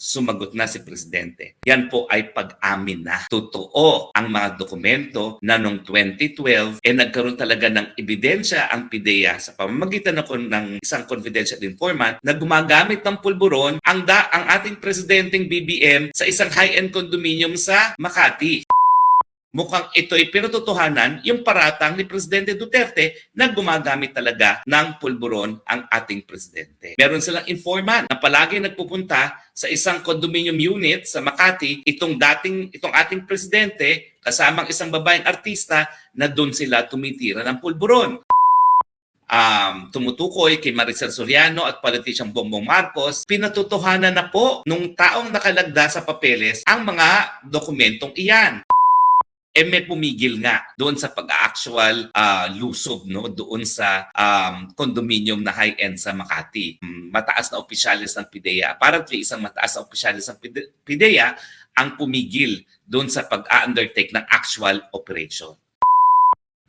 Sumagot na si Presidente. Yan po ay pag-amin na. Totoo ang mga dokumento na noong 2012 eh nagkaroon talaga ng ebidensya ang PIDEA sa pamamagitan ako ng isang confidential informant na gumagamit ng pulburon ang, da, ang ating presidenteng BBM sa isang high-end condominium sa Makati. Mukhang ito'y pinatotohanan yung paratang ni Presidente Duterte na gumagamit talaga ng pulburon ang ating presidente. Meron silang informant na palagi nagpupunta sa isang condominium unit sa Makati itong dating itong ating presidente kasamang isang babaeng artista na doon sila tumitira ng pulburon. Um, tumutukoy kay Maricel Soriano at politician Bongbong Marcos, pinatotohanan na po nung taong nakalagda sa papeles ang mga dokumentong iyan eh may pumigil nga doon sa pag-actual ah, lusob no doon sa um, condominium na high-end sa Makati. Mataas na opisyalis ng PIDEA. Apparently, isang mataas na opisyalis ng Pide- PIDEA ang pumigil doon sa pag-undertake ng actual operation.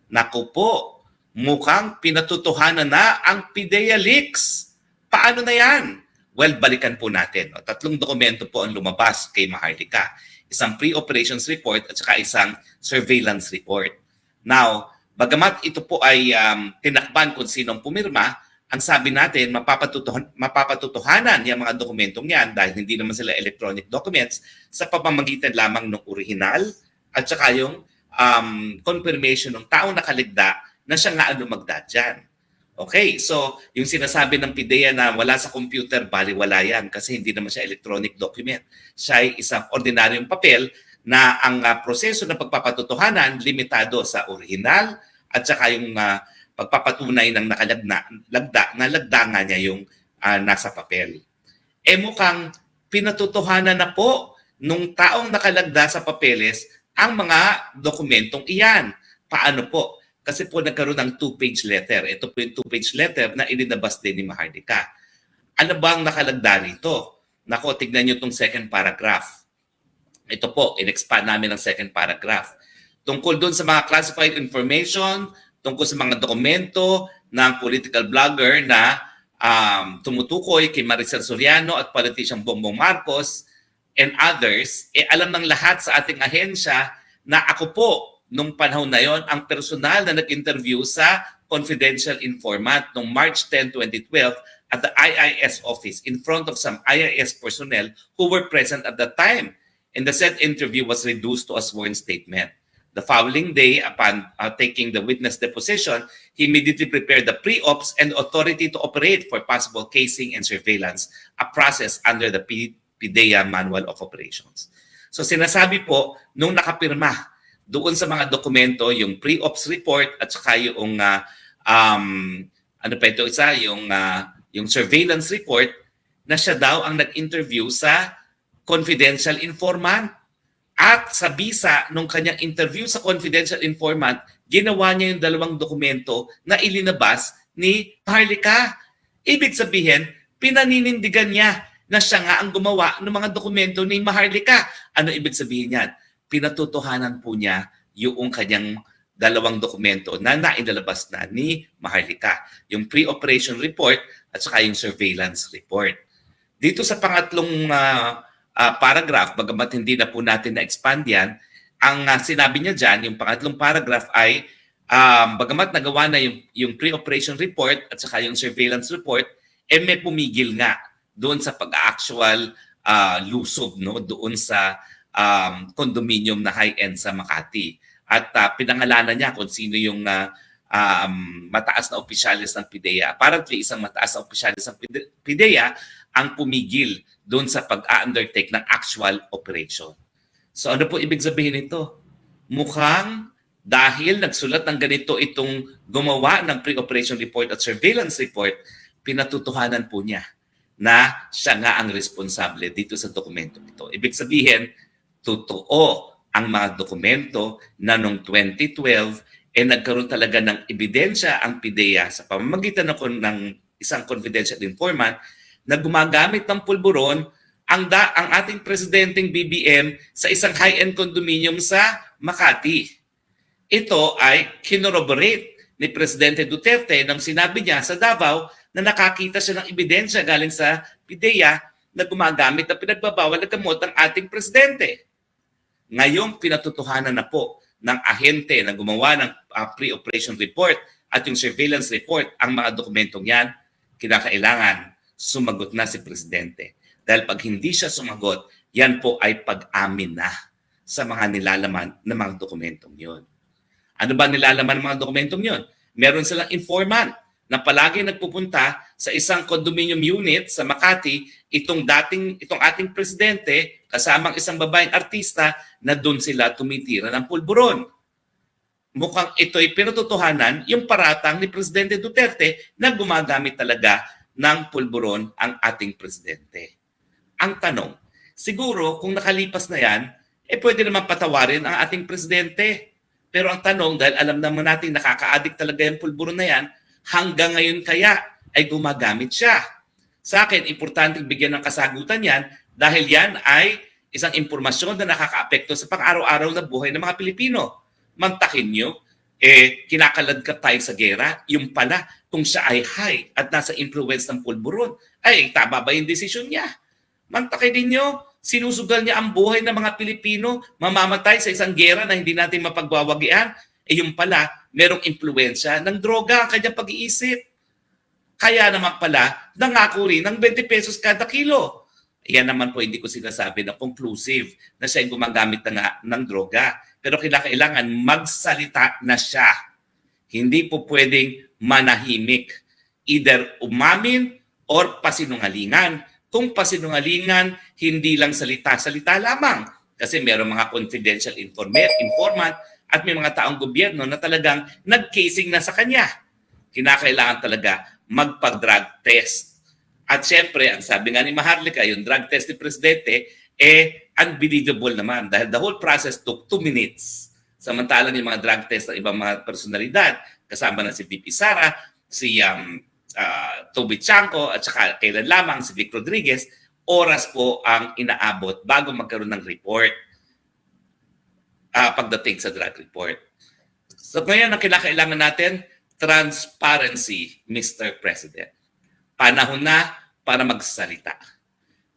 Naku po, mukhang pinatutuhanan na ang PIDEA leaks. Paano na yan? Well, balikan po natin. Tatlong dokumento po ang lumabas kay Maharlika isang pre-operations report at saka isang surveillance report. Now, bagamat ito po ay um, tinakban kung sinong pumirma, ang sabi natin, mapapatutuhan, mapapatutuhanan yung mga dokumentong yan dahil hindi naman sila electronic documents sa pamamagitan lamang ng original at saka yung um, confirmation ng taong nakaligda na siya nga ang lumagda dyan. Okay, so yung sinasabi ng PIDEA na wala sa computer, bali wala yan kasi hindi naman siya electronic document. Siya ay isang ordinaryong papel na ang ah, proseso ng pagpapatotohanan limitado sa original at saka yung ah, pagpapatunay ng nakalagda lagda, na lagda nga niya yung ah, nasa papel. Eh mukhang pinatotohanan na po nung taong nakalagda sa papeles ang mga dokumentong iyan. Paano po? Kasi po nagkaroon ng two-page letter. Ito po yung two-page letter na ilinabas din ni Mahardika. Ano ba ang nakalagda rito? Nako, tignan nyo itong second paragraph. Ito po, in-expand namin ang second paragraph. Tungkol doon sa mga classified information, tungkol sa mga dokumento ng political blogger na um, tumutukoy kay Maricel Soriano at politician Bongbong Marcos and others, eh alam ng lahat sa ating ahensya na ako po nung panahon na yon ang personal na nag-interview sa confidential informant noong March 10, 2012 at the IIS office in front of some IIS personnel who were present at the time. And the said interview was reduced to a sworn statement. The following day, upon uh, taking the witness deposition, he immediately prepared the pre-ops and authority to operate for possible casing and surveillance, a process under the PIDEA Manual of Operations. So sinasabi po, nung nakapirma doon sa mga dokumento, yung pre-ops report at saka yung uh, um, ano pa ito isa, yung, uh, yung surveillance report na siya daw ang nag-interview sa confidential informant. At sa bisa nung kanyang interview sa confidential informant, ginawa niya yung dalawang dokumento na ilinabas ni Harlika. Ibig sabihin, pinaninindigan niya na siya nga ang gumawa ng mga dokumento ni Maharlika. Ano ibig sabihin yan? Pinatutuhanan po niya yung kanyang dalawang dokumento na nainalabas na ni Maharlika. Yung pre-operation report at saka yung surveillance report. Dito sa pangatlong ah, ah, paragraph, bagamat hindi na po natin na-expand yan, ang ah, sinabi niya dyan, yung pangatlong paragraph ay um, bagamat nagawa na yung, yung pre-operation report at saka yung surveillance report, eh may pumigil nga doon sa pag-actual ah, lusob no doon sa um, condominium na high-end sa Makati. At ah, pinangalanan niya kung sino yung ah, um, mataas na opisyalis ng PIDEA. Apparently, isang mataas na opisyalis ng Pide- PIDEA ang pumigil doon sa pag-undertake ng actual operation. So ano po ibig sabihin nito? Mukhang dahil nagsulat ng ganito itong gumawa ng pre-operation report at surveillance report, pinatutuhanan po niya na siya nga ang responsable dito sa dokumento ito. Ibig sabihin, totoo ang mga dokumento na noong 2012 eh nagkaroon talaga ng ebidensya ang PIDEA sa pamamagitan ako ng isang confidential informant na gumagamit ng pulburon ang, da, ang ating presidenteng BBM sa isang high-end condominium sa Makati. Ito ay kinorroborate ni Presidente Duterte nang sinabi niya sa Davao na nakakita siya ng ebidensya galing sa PIDEA na gumagamit na pinagbabawal na gamot ng ating presidente. Ngayong pinatutuhanan na po ng ahente na gumawa ng ah, pre-operation report at yung surveillance report, ang mga dokumentong yan, kinakailangan sumagot na si Presidente. Dahil pag hindi siya sumagot, yan po ay pag-amin na sa mga nilalaman ng mga dokumentong yon. Ano ba nilalaman ng mga dokumentong yon? Meron silang informant na palagi nagpupunta sa isang condominium unit sa Makati itong dating itong ating presidente kasamang isang babaeng artista na doon sila tumitira ng pulburon. Mukhang ito'y pinatutuhanan yung paratang ni Presidente Duterte na gumagamit talaga ng pulburon ang ating presidente. Ang tanong, siguro kung nakalipas na yan, eh pwede naman patawarin ang ating presidente. Pero ang tanong, dahil alam naman natin nakaka-addict talaga yung pulburon na yan, hanggang ngayon kaya ay gumagamit siya. Sa akin, importante bigyan ng kasagutan yan dahil yan ay isang impormasyon na nakakaapekto sa pang-araw-araw na buhay ng mga Pilipino. Mantakin nyo, eh, kinakaladkap tayo sa gera, yung pala, kung siya ay high at nasa influence ng pulburon, ay tama ba yung desisyon niya? Mantakin ninyo, sinusugal niya ang buhay ng mga Pilipino, mamamatay sa isang gera na hindi natin mapagwawagian, eh yung pala, merong impluensya ng droga ang kanyang pag-iisip. Kaya naman pala, nangako rin ng 20 pesos kada kilo. Yan naman po hindi ko sinasabi na conclusive na siya ay gumagamit na ng droga. Pero kailangan magsalita na siya. Hindi po pwedeng manahimik. Either umamin or pasinungalingan. Kung pasinungalingan, hindi lang salita-salita lamang. Kasi meron mga confidential informa- informant at may mga taong gobyerno na talagang nag-casing na sa kanya. Kinakailangan talaga magpag-drug test. At syempre, ang sabi nga ni Maharlika, yung drug test ni Presidente, eh, unbelievable naman dahil the whole process took two minutes. Samantalang yung mga drug test ng ibang mga personalidad, kasama na si VP Sara, si um, uh, Toby Chanko, at saka kailan lamang si Vic Rodriguez, oras po ang inaabot bago magkaroon ng report ah, pagdating sa drug report. So ngayon, ang kinakailangan natin, transparency, Mr. President. Panahon na para magsalita.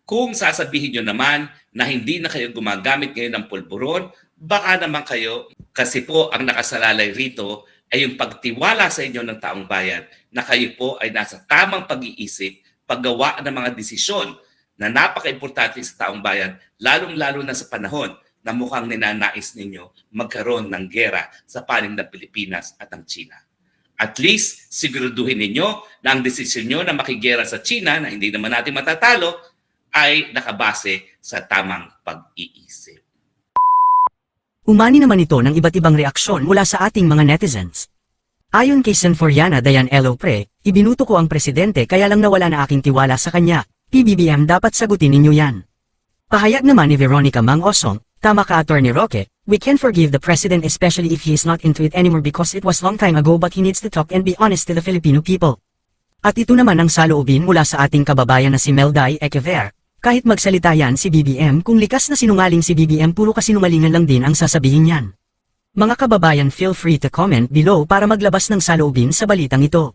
Kung sasabihin nyo naman na hindi na kayo gumagamit ngayon ng pulburon, baka naman kayo, kasi po ang nakasalalay rito ay yung pagtiwala sa inyo ng taong bayan na kayo po ay nasa tamang pag-iisip, paggawa ng mga desisyon na napaka-importante sa taong bayan, lalong-lalo na sa panahon na mukhang ninanais ninyo magkaroon ng gera sa panig ng Pilipinas at ang China. At least, siguraduhin ninyo na ang desisyon nyo na makigera sa China na hindi naman natin matatalo ay nakabase sa tamang pag-iisip. Umani naman ito ng iba't ibang reaksyon mula sa ating mga netizens. Ayon kay Senforiana Dayan Elopre, ibinuto ko ang presidente kaya lang nawala na aking tiwala sa kanya. PBBM dapat sagutin ninyo yan. Pahayag naman ni Veronica Mang Osong, tama ka Attorney Roque, we can forgive the president especially if he is not into it anymore because it was long time ago but he needs to talk and be honest to the Filipino people. At ito naman ang saloobin mula sa ating kababayan na si Melday Echever. Kahit magsalita yan si BBM kung likas na sinungaling si BBM puro kasinungalingan lang din ang sasabihin yan. Mga kababayan feel free to comment below para maglabas ng saloobin sa balitang ito.